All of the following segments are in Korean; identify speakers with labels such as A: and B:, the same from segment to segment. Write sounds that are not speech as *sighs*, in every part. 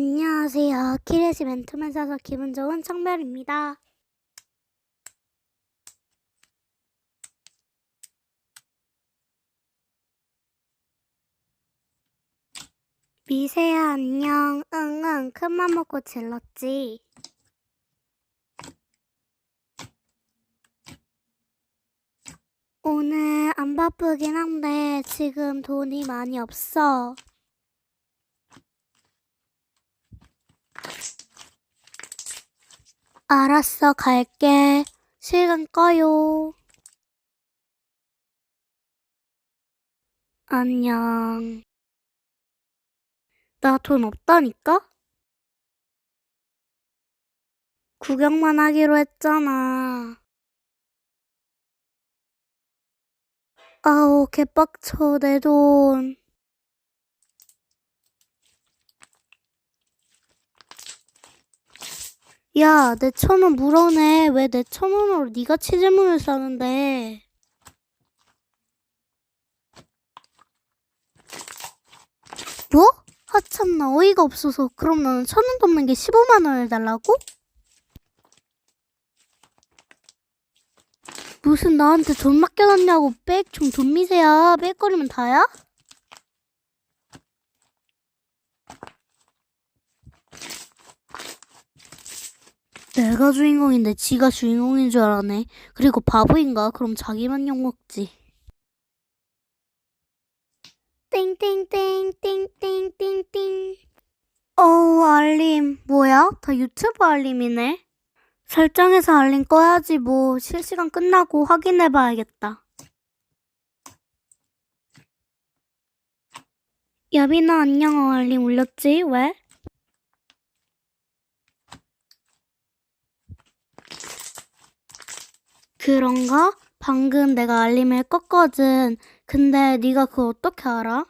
A: 안녕하세요. 키레시 맨투맨 사서 기분 좋은 청별입니다. 미세야 안녕. 응응. 큰맘 먹고 질렀지. 오늘 안 바쁘긴 한데 지금 돈이 많이 없어. 알았어, 갈게. 시간 꺼요. 안녕. 나 돈 없다니까? 구경만 하기로 했잖아. 아우, 개빡쳐, 내 돈. 야, 내 천 원 물어내. 왜 내 천 원으로 네가 치즈문을 사는데? 뭐? 하참나 어이가 없어서 그럼 너는 천 원도 없는 게 15만 원을 달라고? 무슨 나한테 돈 맡겨놨냐고 빽총 돈 미세야 빽거리면 다야? 내가 주인공인데 지가 주인공인 줄 알아네. 그리고 바보인가? 그럼 자기만 욕먹지. 띵띵띵띵띵띵띵. 어우, 알림. 뭐야? 다 유튜브 알림이네. 설정해서 알림 꺼야지 뭐. 실시간 끝나고 확인해 봐야겠다. 야빈아 안녕 알림 울렸지? 왜? 그런가? 방금 내가 알림을 껐거든. 근데 네가 그거 어떻게 알아?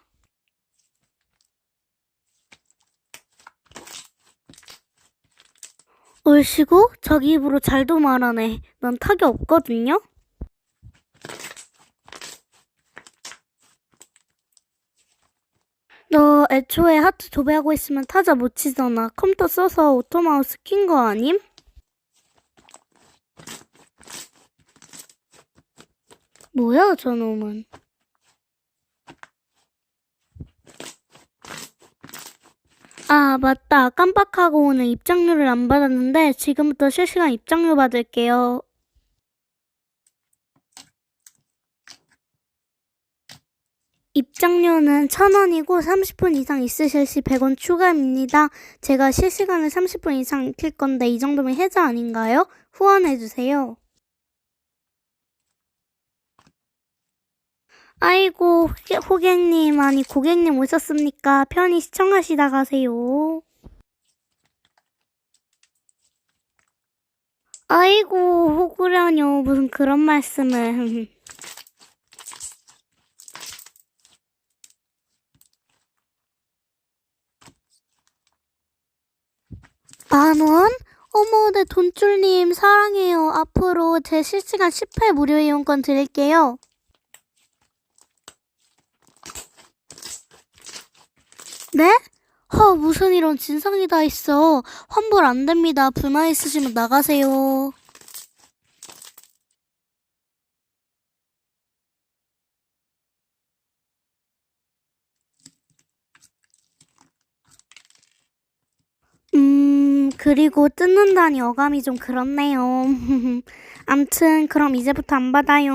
A: 얼씨구? 자기 입으로 잘도 말하네. 난 타격 없거든요? 너 애초에 하트 도배하고 있으면 타자 못 치잖아. 컴퓨터 써서 오토마우스 킨 거 아님? 뭐야, 저놈은. 아, 맞다. 깜빡하고 오늘 입장료를 안 받았는데 지금부터 실시간 입장료 받을게요. 입장료는 1,000원이고 30분 이상 있으실 시 100원 추가입니다. 제가 실시간을 30분 이상 익힐 건데 이 정도면 해자 아닌가요? 후원해주세요. 아이고, 호객- 호객님, 아니, 고객님 오셨습니까? 편히 시청하시다 가세요. 아이고, 호구려뇨. 무슨 그런 말씀을. *laughs* 만 원? 어머, 내 돈줄님, 사랑해요. 앞으로 제 실시간 18 무료 이용권 드릴게요. 네? 허, 무슨 이런 진상이 다 있어. 환불 안 됩니다. 불만 있으시면 나가세요. 음, 그리고 뜯는다니 어감이 좀 그렇네요. *laughs* 암튼, 그럼 이제부터 안 받아요.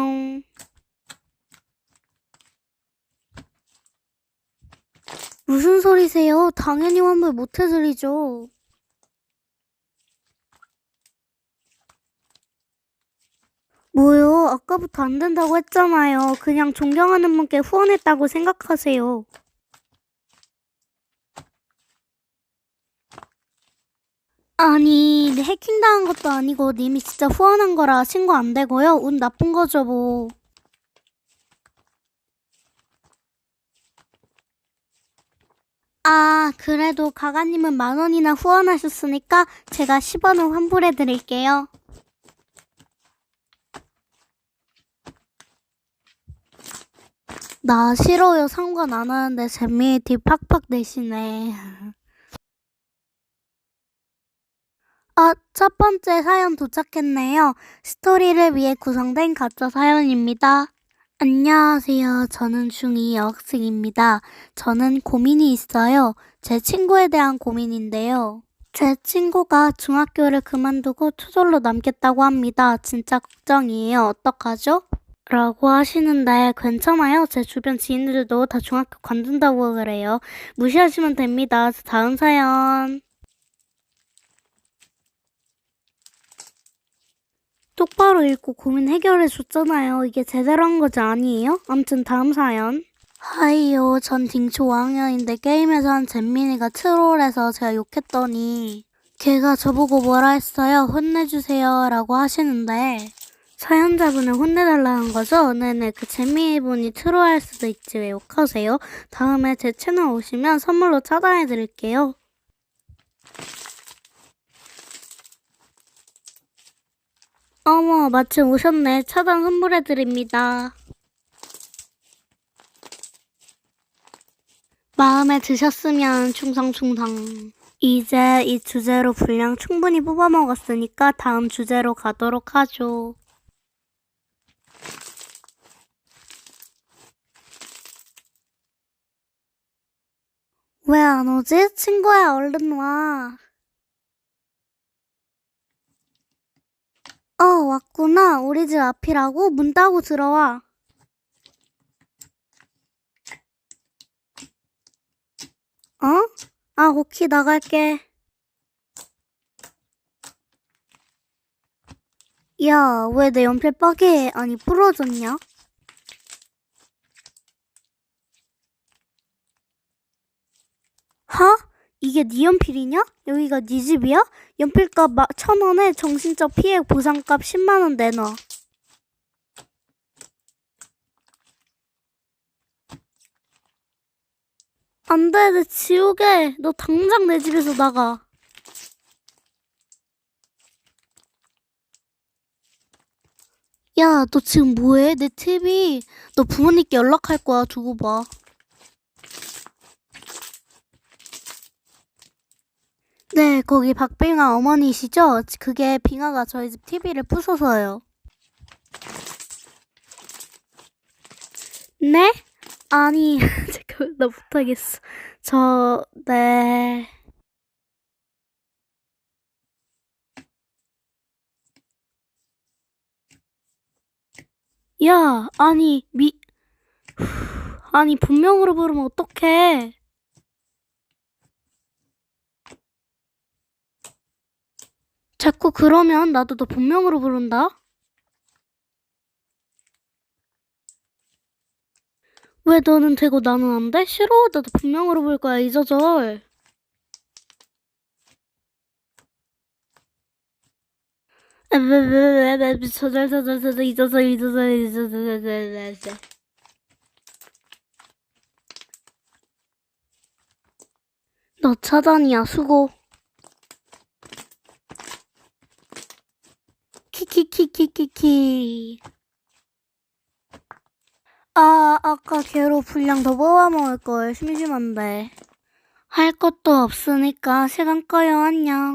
A: 무슨 소리세요? 당연히 환불 못 해드리죠. 뭐요? 아까부터 안 된다고 했잖아요. 그냥 존경하는 분께 후원했다고 생각하세요. 아니, 해킹당한 것도 아니고 님이 진짜 후원한 거라 신고 안 되고요. 운 나쁜 거죠, 뭐. 아, 그래도 가가님은 만 원이나 후원하셨으니까 제가 10원을 환불해 드릴게요. 나 싫어요. 상관 안 하는데 재미에 티 팍팍 내시네. 아, 첫 번째 사연 도착했네요. 스토리를 위해 구성된 가짜 사연입니다. 안녕하세요. 저는 중2 여학생입니다. 저는 고민이 있어요. 제 친구에 대한 고민인데요. 제 친구가 중학교를 그만두고 투졸로 남겠다고 합니다. 진짜 걱정이에요. 어떡하죠? 라고 하시는데 괜찮아요. 제 주변 지인들도 다 중학교 관둔다고 그래요. 무시하시면 됩니다. 다음 사연. 똑바로 읽고 고민 해결해 줬잖아요. 이게 제대로 한 거지 아니에요? 암튼 다음 사연. 하이요, 전 딩초 5학년인데 게임에서 한 잼민이가 트롤해서 제가 욕했더니 걔가 저보고 뭐라 했어요? 혼내주세요 라고 하시는데 사연자분을 혼내달라는 거죠? 네네, 그 잼민이 분이 트롤할 수도 있지 왜 욕하세요? 다음에 제 채널 오시면 선물로 차단해 드릴게요. 어머, 마침 오셨네. 차단 선물해 드립니다. 마음에 드셨으면 충성충성. 이제 이 주제로 분량 충분히 뽑아먹었으니까 다음 주제로 가도록 하죠. 왜 안 오지? 친구야, 얼른 와. 어, 왔구나. 우리 집 앞이라고? 문 따고 들어와. 어? 아, 오키 나갈게. 야, 왜 내 연필 빠개, 아니, 부러졌냐? 하? 이게 네 연필이냐? 여기가 네 집이야? 연필값 마- 천 원에 정신적 피해 보상값 10만 원 내놔. 안 돼, 내 지우개. 너 당장 내 집에서 나가. 야, 너 지금 뭐해? 내 TV. 너 부모님께 연락할 거야. 두고 봐. 네, 거기 박빙아 어머니시죠? 그게 빙아가 저희 집 TV를 부숴서요. 네? 아니, *laughs* 잠깐, 나 못하겠어. 저, 네. 야, 아니, 미, *sighs* 아니, 본명으로 부르면 어떡해. 자꾸 그러면 나도 너 본명으로 부른다? 왜 너는 되고 나는 안 돼? 싫어. 나도 본명으로 부를 거야, 이저절. 저절 저절 저절 이저절 이저절 이저절 이저절 너 차단이야 수고 키키키키키키. 아 아까 걔로 분량 더 뽑아 먹을 걸 심심한데 할 것도 없으니까 시간 꺼요. 안녕